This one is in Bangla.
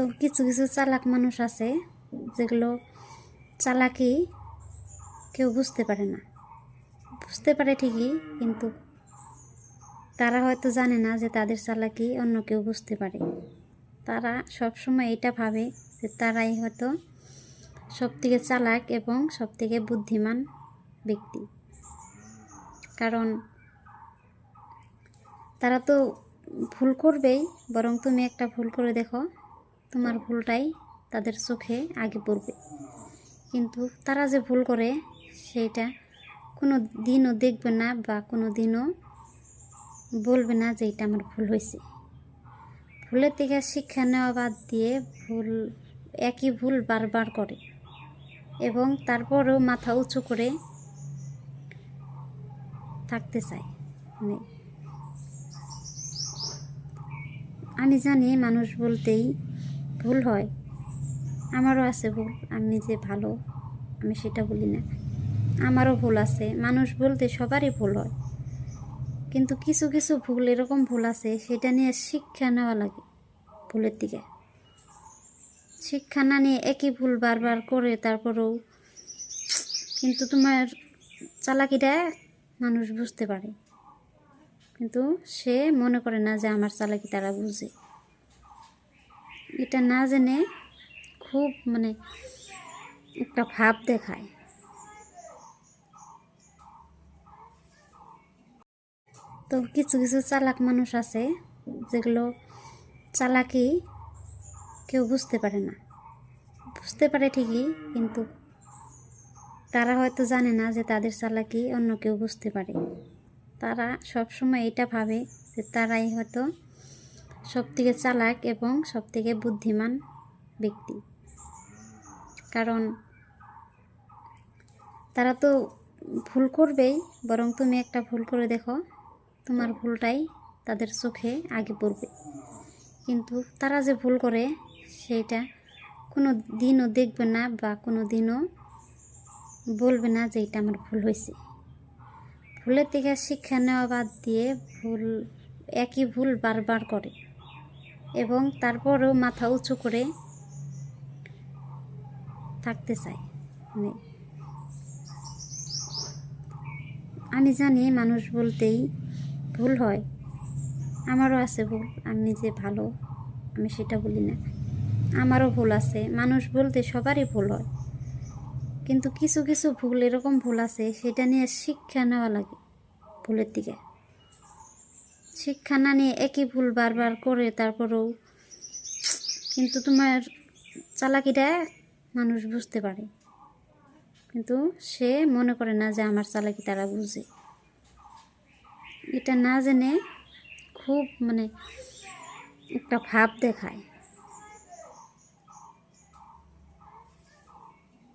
তো কিছু কিছু চালাক মানুষ আছে যেগুলো চালাকি কেউ বুঝতে পারে না। বুঝতে পারে ঠিকই, কিন্তু তারা হয়তো জানে না যে তাদের চালাকি অন্য কেউ বুঝতে পারে। তারা সব সময় এটা ভাবে যে তারাই হয়তো সব থেকে চালাক এবং সব থেকে বুদ্ধিমান ব্যক্তি। কারণ তারা তো ভুল করবেই, বরং তুমি একটা ভুল করে দেখো। তোমার ভুলটাই তাদের চোখে আগে পড়বে। কিন্তু তারা যে ভুল করে, সেইটা কোনো দিনও দেখবে না বা কোনো দিনও বলবে না যে এটা আমার ভুল হয়েছে। ভুলের থেকে শিক্ষা নেওয়া বাদ দিয়ে ভুল, একই ভুল বারবার করে এবং তারপরেও মাথা উঁচু করে থাকতে চায়। মানে আমি জানি মানুষ বলতেই ভুল হয়। আমারও আছে ভুল, আমি যে ভালো, আমি সেটা বলি না। আমারও ভুল আছে, মানুষ বলতে সবারই ভুল হয়। কিন্তু কিছু কিছু ভুল, এরকম ভুল আছে, সেটা নিয়ে শিক্ষা নেওয়া লাগে ভুলের দিকে। শিক্ষা না নিয়ে একই ভুল বারবার করে তারপরেও কিন্তু তোমার চালাকিটা মানুষ বুঝতে পারে। কিন্তু সে মনে করে না যে আমার চালাকি তারা বুঝে। এটা না জেনে খুব মানে একটা ভাব দেখায়। তো কিছু কিছু চালাক মানুষ আছে যেগুলো চালাকি কেউ বুঝতে পারে না। বুঝতে পারে ঠিকই, কিন্তু তারা হয়তো জানে না যে তাদের চালাকি অন্য কেউ বুঝতে পারে। তারা সব সময় এটা ভাবে যে তারাই হয়তো সব থেকে চালাক এবং সব থেকে বুদ্ধিমান ব্যক্তি। কারণ তারা তো ভুল করবেই, বরং তুমি একটা ভুল করে দেখো, তোমার ভুলটাই তাদের চোখে আগে পড়বে। কিন্তু তারা যে ভুল করে, সেইটা কোনো দিনও দেখবে না বা কোনো দিনও বলবে না যে এটা আমার ভুল হয়েছে। ভুলের থেকে শিক্ষা নেওয়া বাদ দিয়ে ভুল, একই ভুল বারবার করে। এবং তারপরও মাথা উঁচু করে থাকতে চায়। মানে আমি জানি মানুষ বলতেই ভুল হয়। আমারও আছে ভুল। আমি যে ভালো, আমি সেটা বলি না। আমারও ভুল আছে। মানুষ বলতে সবারই ভুল হয়। কিন্তু কিছু কিছু ভুল, এরকম ভুল আছে, সেটা নিয়ে শিক্ষা নেওয়া লাগে ভুলের দিকে। শিক্ষা না নিয়ে একই ভুল বারবার করে তারপরেও কিন্তু তোমার চালাকিটা মানুষ বুঝতে পারে। কিন্তু সে মনে করে না যে আমার চালাকি তারা বুঝে। এটা না জেনে খুব মানে একটা ভাব দেখায়।